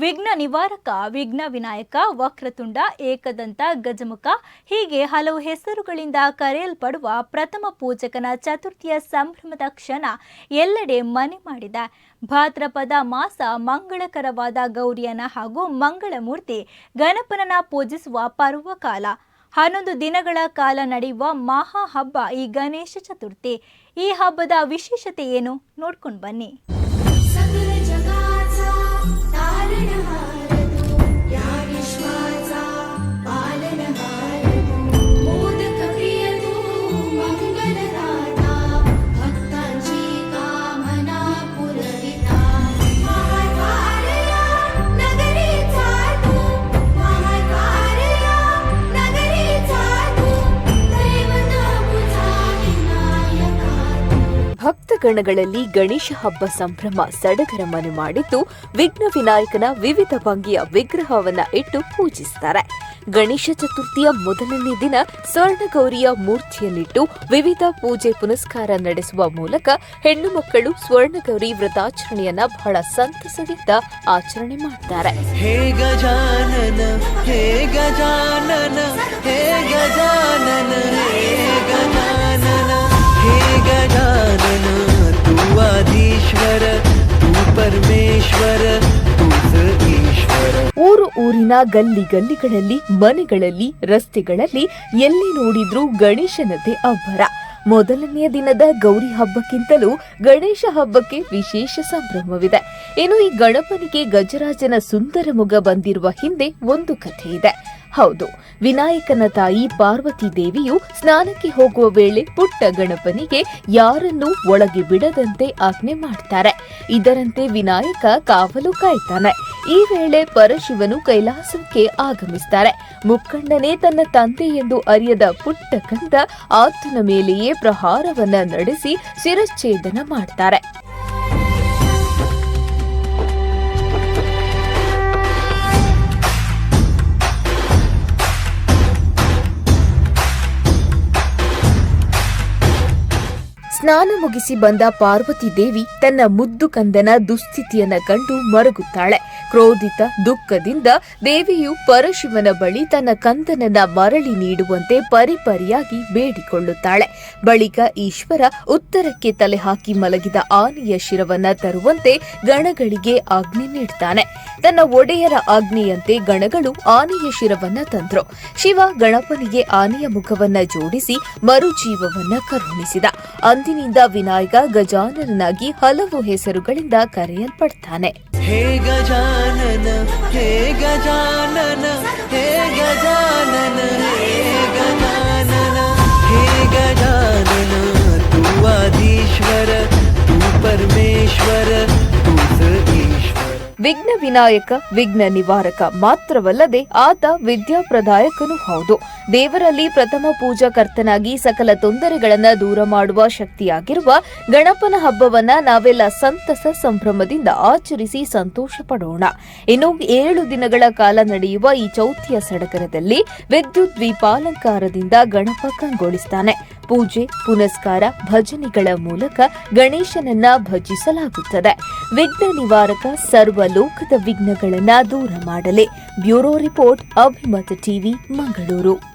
ವಿಘ್ನ ನಿವಾರಕ, ವಿಘ್ನ ವಿನಾಯಕ, ವಕ್ರತುಂಡ, ಏಕದಂತ, ಗಜಮುಖ ಹೀಗೆ ಹಲವು ಹೆಸರುಗಳಿಂದ ಕರೆಯಲ್ಪಡುವ ಪ್ರಥಮ ಪೂಜಕನ ಚತುರ್ಥಿಯ ಸಂಭ್ರಮದ ಕ್ಷಣ ಎಲ್ಲೆಡೆ ಮನೆ ಮಾಡಿದ. ಭಾದ್ರಪದ ಮಾಸ ಮಂಗಳಕರವಾದ ಗೌರಿಯನ ಹಾಗೂ ಮಂಗಳಮೂರ್ತಿ ಗಣಪನನ ಪೂಜಿಸುವ ಪರ್ವಕಾಲ ಹನ್ನೊಂದು ದಿನಗಳ ಕಾಲ ನಡೆಯುವ ಮಹಾ ಹಬ್ಬ ಈ ಗಣೇಶ ಚತುರ್ಥಿ. ಈ ಹಬ್ಬದ ವಿಶೇಷತೆ ಏನು? ನೋಡ್ಕೊಂಡು ಬನ್ನಿ. ಭಕ್ತಗಣಗಳಲ್ಲಿ ಗಣೇಶ ಹಬ್ಬ ಸಂಭ್ರಮ ಸಡಗರ ಮನೆ ಮಾಡಿದ್ದು ವಿಘ್ನ ವಿನಾಯಕನ ವಿವಿಧ ಭಂಗಿಯ ವಿಗ್ರಹವನ್ನ ಇಟ್ಟು ಪೂಜಿಸುತ್ತಾರೆ ಗಣೇಶ ಚತುರ್ಥಿಯ ಮೊದಲನೇ ದಿನ ಸ್ವರ್ಣಗೌರಿಯ ಮೂರ್ತಿಯಲ್ಲಿಟ್ಟು ವಿವಿಧ ಪೂಜೆ ಪುನಸ್ಕಾರ ನಡೆಸುವ ಮೂಲಕ ಹೆಣ್ಣು ಮಕ್ಕಳು ಸ್ವರ್ಣಗೌರಿ ವ್ರತಾಚರಣೆಯನ್ನ ಬಹಳ ಸಂತಸದಿಂದ ಆಚರಣೆ ಮಾಡ್ತಾರೆ. ಈಶ್ವರ ಊರು ಊರಿನ ಗಲ್ಲಿ ಗಲ್ಲಿಗಳಲ್ಲಿ, ಮನೆಗಳಲ್ಲಿ, ರಸ್ತೆಗಳಲ್ಲಿ ಎಲ್ಲಿ ನೋಡಿದ್ರೂ ಗಣೇಶನದೇ ಅಬ್ಬರ. ಮೊದಲನೆಯ ದಿನದ ಗೌರಿ ಹಬ್ಬಕ್ಕಿಂತಲೂ ಗಣೇಶ ಹಬ್ಬಕ್ಕೆ ವಿಶೇಷ ಸಂಭ್ರಮವಿದೆ. ಇನ್ನು ಈ ಗಣಪನಿಗೆ ಗಜರಾಜನ ಸುಂದರ ಮುಗ ಬಂದಿರುವ ಹಿಂದೆ ಒಂದು ಕಥೆ ಇದೆ ಹೌದು, ವಿನಾಯಕನ ತಾಯಿ ಪಾರ್ವತಿ ದೇವಿಯು ಸ್ನಾನಕ್ಕೆ ಹೋಗುವ ವೇಳೆ ಪುಟ್ಟ ಗಣಪನಿಗೆ ಯಾರನ್ನೂ ಒಳಗೆ ಬಿಡದಂತೆ ಆಜ್ಞೆ ಮಾಡ್ತಾರೆ. ಇದರಂತೆ ವಿನಾಯಕ ಕಾವಲು ಕಾಯ್ತಾನೆ. ಈ ವೇಳೆ ಪರಶಿವನು ಕೈಲಾಸಕ್ಕೆ ಆಗಮಿಸ್ತಾರೆ. ಮುಕ್ಕಣ್ಣನೇ ತನ್ನ ತಂದೆ ಎಂದು ಅರಿಯದ ಪುಟ್ಟ ಕಂದ ಆತನ ಮೇಲೆಯೇ ಪ್ರಹಾರವನ್ನ ನಡೆಸಿ ಶಿರಚ್ಛೇದನ ಮಾಡ್ತಾರೆ. ಸ್ನಾನ ಮುಗಿಸಿ ಬಂದ ಪಾರ್ವತಿ ದೇವಿ ತನ್ನ ಮುದ್ದು ಕಂದನ ದುಸ್ಥಿತಿಯನ್ನ ಕಂಡು ಮರಗುತ್ತಾಳೆ. ಕ್ರೋಧಿತ ದುಃಖದಿಂದ ದೇವಿಯು ಪರಶಿವನ ಬಳಿ ತನ್ನ ಕಂದನನ ಮರಳಿ ನೀಡುವಂತೆ ಪರಿಪರಿಯಾಗಿ ಬೇಡಿಕೊಳ್ಳುತ್ತಾಳೆ. ಬಳಿಕ ಈಶ್ವರ ಉತ್ತರಕ್ಕೆ ತಲೆ ಹಾಕಿ ಮಲಗಿದ ಆನೆಯ ಶಿರವನ್ನ ತರುವಂತೆ ಗಣಗಳಿಗೆ ಆಜ್ಞೆ ನೀಡುತ್ತಾನೆ ತನ್ನ ಒಡೆಯರ ಆಜ್ಞೆಯಂತೆ ಗಣಗಳು ಆನೆಯ ಶಿರವನ್ನ ತಂದ್ರು. ಶಿವ ಗಣಪನಿಗೆ ಆನೆಯ ಮುಖವನ್ನ ಜೋಡಿಸಿ ಮರುಜೀವವನ್ನ ಕರುಣಿಸಿದ. ಅಂದಿನಿಂದ ವಿನಾಯಕ ಗಜಾನನಾಗಿ ಹಲವು ಹೆಸರುಗಳಿಂದ ಕರೆಯಲ್ಪಡ್ತಾನೆ. ಹೇ ಗಜಾನನ ಹೇ ಗಜಾನನ ಹೇ ಗಜಾನನ ಹೇ ವಿಘ್ನ ವಿನಾಯಕ, ವಿಘ್ನ ನಿವಾರಕ ಮಾತ್ರವಲ್ಲದೆ ಆತ ವಿದ್ಯಾಪ್ರದಾಯಕನೂ ಹೌದು. ದೇವರಲ್ಲಿ ಪ್ರಥಮ ಪೂಜಾಕರ್ತನಾಗಿ ಸಕಲ ತೊಂದರೆಗಳನ್ನು ದೂರ ಮಾಡುವ ಶಕ್ತಿಯಾಗಿರುವ ಗಣಪನ ಹಬ್ಬವನ್ನ ನಾವೆಲ್ಲ ಸಂತಸ ಸಂಭ್ರಮದಿಂದ ಆಚರಿಸಿ ಸಂತೋಷ ಪಡೋಣ. ಇನ್ನು ಏಳು ದಿನಗಳ ಕಾಲ ನಡೆಯುವ ಈ ಚೌತಿಯ ಸಡಗರದಲ್ಲಿ ವಿದ್ಯುತ್ ದ್ವೀಪಾಲಂಕಾರದಿಂದ ಗಣಪ ಕಂಗೊಳಿಸ್ತಾನೆ. ಪೂಜೆ, ಪುನಸ್ಕಾರ, ಭಜನೆಗಳ ಮೂಲಕ ಗಣೇಶನನ್ನ ಭಜಿಸಲಾಗುತ್ತದೆ. ವಿಘ್ನ ನಿವಾರಕ ಸರ್ವ ಲೋಕದ ವಿಘ್ನಗಳನ್ನ ದೂರ ಮಾಡಲಿ. Bureau report, Abhimata TV, Mangaluru.